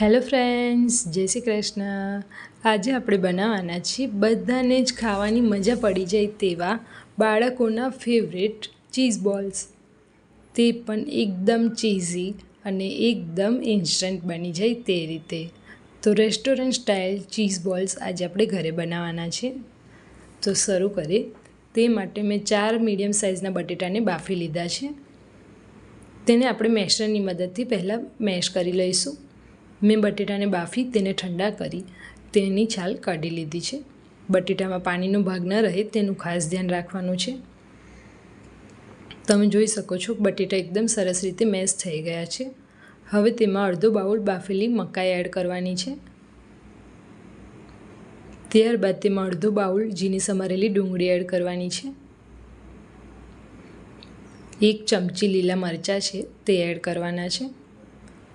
Hello friends, જય શ્રી કૃષ્ણ. આજે આપણે બનાવવાના છીએ બધાને જ ખાવાની મજા પડી જાય તેવા બાળકોના ફેવરેટ ચીઝ બોલ્સ તે પણ એકદમ ચીઝી અને એકદમ ઇન્સ્ટન્ટ બની જાય તે રીતે. તો રેસ્ટોરન્ટ સ્ટાઇલ ચીઝ બોલ્સ આજે આપણે ઘરે બનાવવાના છે તો શરૂ કરીએ. તે માટે મેં ચાર મીડિયમ સાઇઝના બટેટાને બાફી લીધા છે. તેને આપણે મેશરની મદદથી પહેલાં મેશ કરી લઈશું. મેં બટેટાને બાફી, તેને ઠંડા કરી, તેની છાલ કાઢી લીધી છે. બટેટામાં પાણીનો ભાગ ન રહે તેનું ખાસ ધ્યાન રાખવાનું છે. તમે જોઈ શકો છો, બટેટા એકદમ સરસ રીતે મેશ થઈ ગયા છે. હવે તેમાં અડધો બાઉલ બાફેલી મકાઈ એડ કરવાની છે. ત્યારબાદ તેમાં અડધો બાઉલ ઝીણી સમારેલી ડુંગળી એડ કરવાની છે. એક ચમચી લીલા મરચાં છે, તે એડ કરવાના છે.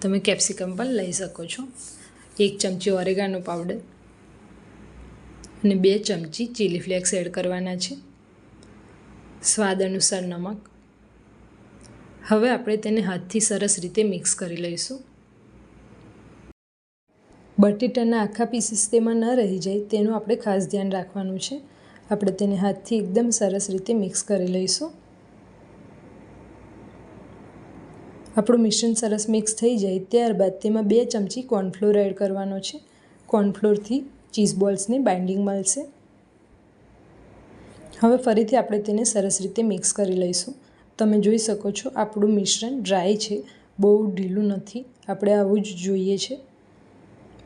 તમે કેપ્સિકમ પણ લઈ શકો છો. એક ચમચી ઓરેગાનો પાવડર અને બે ચમચી ચીલી ફ્લેક્સ એડ કરવાના છે. સ્વાદ અનુસાર નમક. હવે આપણે તેને હાથથી સરસ રીતે મિક્સ કરી લઈશું. બટેટાના આખા પીસીસ તેમાં ન રહી જાય તેનું આપણે ખાસ ધ્યાન રાખવાનું છે. આપણે તેને હાથથી એકદમ સરસ રીતે મિક્સ કરી લઈશું. આપણું મિશ્રણ સરસ મિક્સ થઈ જાય ત્યારબાદ તેમાં બે ચમચી કોર્નફ્લોર એડ કરવાનો છે. કોર્નફ્લોરથી ચીઝ બોલ્સને બાઇન્ડિંગ મળશે. હવે ફરીથી આપણે તેને સરસ રીતે મિક્સ કરી લઈશું. તમે જોઈ શકો છો આપણું મિશ્રણ ડ્રાય છે. બહુ ઢીલું નથી. આપણે આવું જ જોઈએ છે.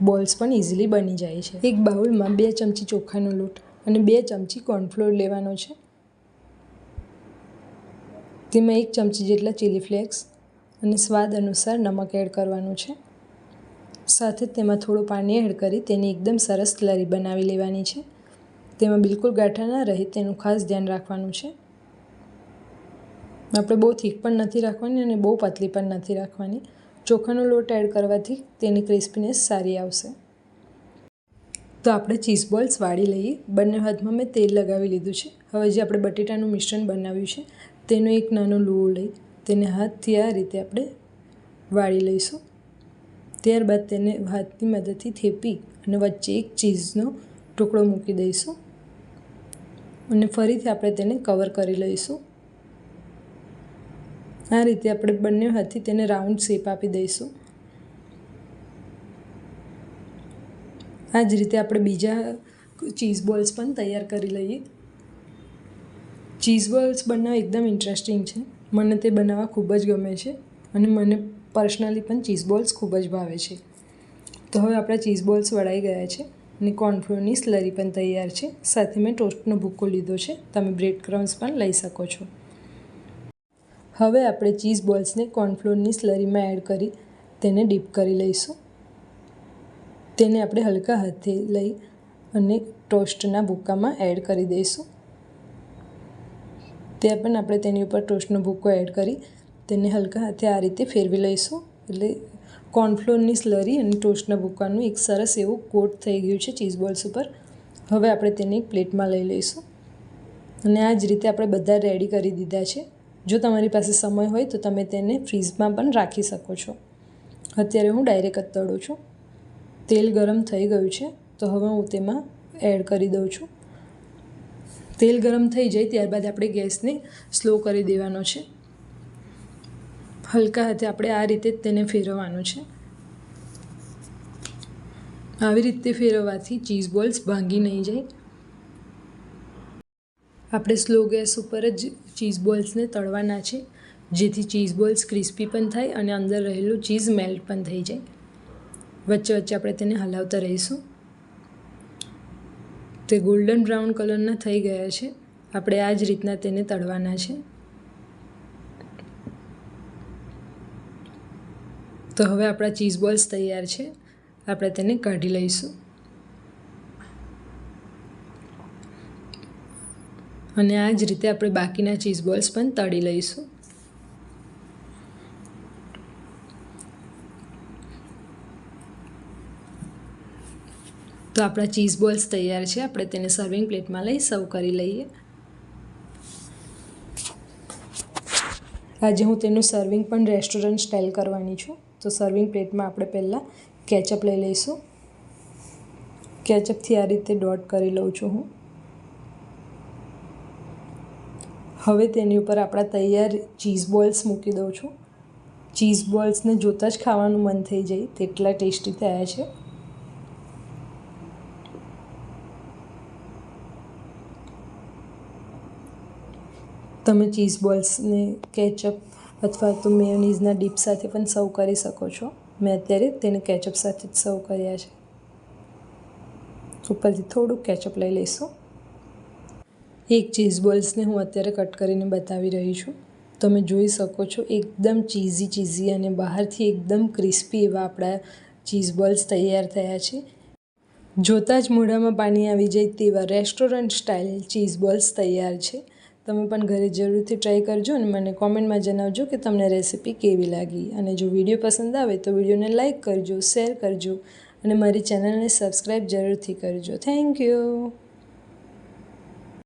બોલ્સ પણ ઇઝીલી બની જાય છે. એક બાઉલમાં બે ચમચી ચોખાનો લોટ અને બે ચમચી કોર્નફ્લોર લેવાનો છે. તેમાં એક ચમચી જેટલા ચીલી ફ્લેક્સ અને સ્વાદ અનુસાર નમક એડ કરવાનું છે. સાથે તેમાં થોડું પાણી એડ કરી તેની એકદમ સરસ સ્લરી બનાવી લેવાની છે. તેમાં બિલકુલ ગાંઠા ના રહે તેનું ખાસ ધ્યાન રાખવાનું છે. આપણે બહુ થીક પણ નથી રાખવાની અને બહુ પતલી પણ નથી રાખવાની. ચોખાનો લોટ એડ કરવાથી તેની ક્રિસ્પીનેસ સારી આવશે. તો આપણે ચીઝ બોલ્સ વાળી લઈએ. બંને હાથમાં મેં તેલ લગાવી લીધું છે. હવે જે આપણે બટેટાનું મિશ્રણ બનાવ્યું છે, તેનો એક નાનો લુઓ લઈ તેને હાથથી આ રીતે આપણે વાળી લઈશું. ત્યારબાદ તેને હાથની મદદથી થેપી અને વચ્ચે એક ચીઝનો ટુકડો મૂકી દઈશું. અને ફરીથી આપણે તેને કવર કરી લઈશું. આ રીતે આપણે બંને હાથથી તેને રાઉન્ડ શેપ આપી દઈશું. આ જ રીતે આપણે બીજા ચીઝ બોલ્સ પણ તૈયાર કરી લઈએ. ચીઝ બોલ્સ બનાવવા એકદમ ઇન્ટરેસ્ટિંગ છે. મને તે બનાવવા ખૂબ જ ગમે છે અને મને પર્સનલી પણ ચીઝ બોલ્સ ખૂબ જ ભાવે છે. તો હવે આપણા ચીઝ બોલ્સ વળાઈ ગયા છે અને કોર્નફ્લોરની સ્લરી પણ તૈયાર છે. સાથે મેં ટોસ્ટનો ભૂકો લીધો છે. તમે બ્રેડ ક્રમ્સ પણ લઈ શકો છો. હવે આપણે ચીઝ બોલ્સને કોર્નફ્લોરની સ્લરીમાં એડ કરી તેને ડીપ કરી લઈશું. તેને આપણે હલકા હાથે લઈ અને ટોસ્ટના ભૂક્કામાં એડ કરી દઈશું. ત્યાં પણ આપણે તેની ઉપર ટોસ્ટનો ભૂકો એડ કરી તેને હલકા હાથે આ રીતે ફેરવી લઈશું. એટલે કોર્નફ્લોરની સ્લરી અને ટોસ્ટના ભૂકાનું એક સરસ એવું કોટ થઈ ગયું છે ચીઝ બોલ્સ ઉપર. હવે આપણે તેને એક પ્લેટમાં લઈ લઈશું. અને આ જ રીતે આપણે બધા રેડી કરી દીધા છે. જો તમારી પાસે સમય હોય તો તમે તેને ફ્રીઝમાં પણ રાખી શકો છો. અત્યારે હું ડાયરેક્ટ જ તળું છું. તેલ ગરમ થઈ ગયું છે તો હવે હું તેમાં એડ કરી દઉં છું. તેલ ગરમ થઈ જાય ત્યારબાદ આપણે ગેસને સ્લો કરી દેવાનો છે. હલકા હાથે આપણે આ રીતે જ તેને ફેરવવાનું છે. આવી રીતે ફેરવવાથી ચીઝ બોલ્સ ભાંગી નહીં જાય. આપણે સ્લો ગેસ ઉપર જ ચીઝ બોલ્સને તળવાના છે, જેથી ચીઝ બોલ્સ ક્રિસ્પી પણ થાય અને અંદર રહેલું ચીઝ મેલ્ટ પણ થઈ જાય. વચ્ચે વચ્ચે આપણે તેને હલાવતા રહીશું. તે ગોલ્ડન બ્રાઉન કલરના થઈ ગયા છે. આપણે આ જ રીતના તેને તળવાના છે. તો હવે આપણા ચીઝ બોલ્સ તૈયાર છે. આપણે તેને કાઢી લઈશું. અને આ જ રીતે આપણે બાકીના ચીઝ બોલ્સ પણ તળી લઈશું. તો આપણા ચીઝ બોલ્સ તૈયાર છે. આપણે તેને સર્વિંગ પ્લેટમાં લઈ સર્વ કરી લઈએ. આજે હું તેનું સર્વિંગ પણ રેસ્ટોરન્ટ સ્ટાઇલ કરવાની છું. તો સર્વિંગ પ્લેટમાં આપણે પહેલાં કેચઅપ લઈ લઈશું. કેચઅપથી આ રીતે ડોટ કરી લઉં છું હું. હવે તેની ઉપર આપણા તૈયાર ચીઝ બોલ્સ મૂકી દઉં છું. ચીઝ બોલ્સને જોતાં જ ખાવાનું મન થઈ જાય. તેટલા ટેસ્ટી થયા છે. તમે ચીઝ બોલ્સને કેચઅપ અથવા તો મેયોનીઝના ડીપ સાથે પણ સર્વ કરી શકો છો. મેં અત્યારે તેને કેચઅપ સાથે જ સર્વ કર્યા છે. ઉપરથી થોડુંક કેચઅપ લઈ લઈશું. એક ચીઝ બોલ્સને હું અત્યારે કટ કરીને બતાવી રહી છું. તમે જોઈ શકો છો એકદમ ચીઝી ચીઝી અને બહારથી એકદમ ક્રિસ્પી એવા આપણા ચીઝ બોલ્સ તૈયાર થયા છે. જોતાં જ મોઢામાં પાણી આવી જાય તેવા રેસ્ટોરન્ટ સ્ટાઇલ ચીઝ બોલ્સ તૈયાર છે. તમે પણ ઘરે જરૂરથી ટ્રાય કરજો અને મને કોમેન્ટમાં જણાવજો કે તમને રેસીપી કેવી લાગી. અને જો વીડિયો પસંદ આવે તો વિડીયોને લાઇક કરજો શેર કરજો અને મારી ચેનલને સબસ્ક્રાઈબ જરૂરથી કરજો. Thank you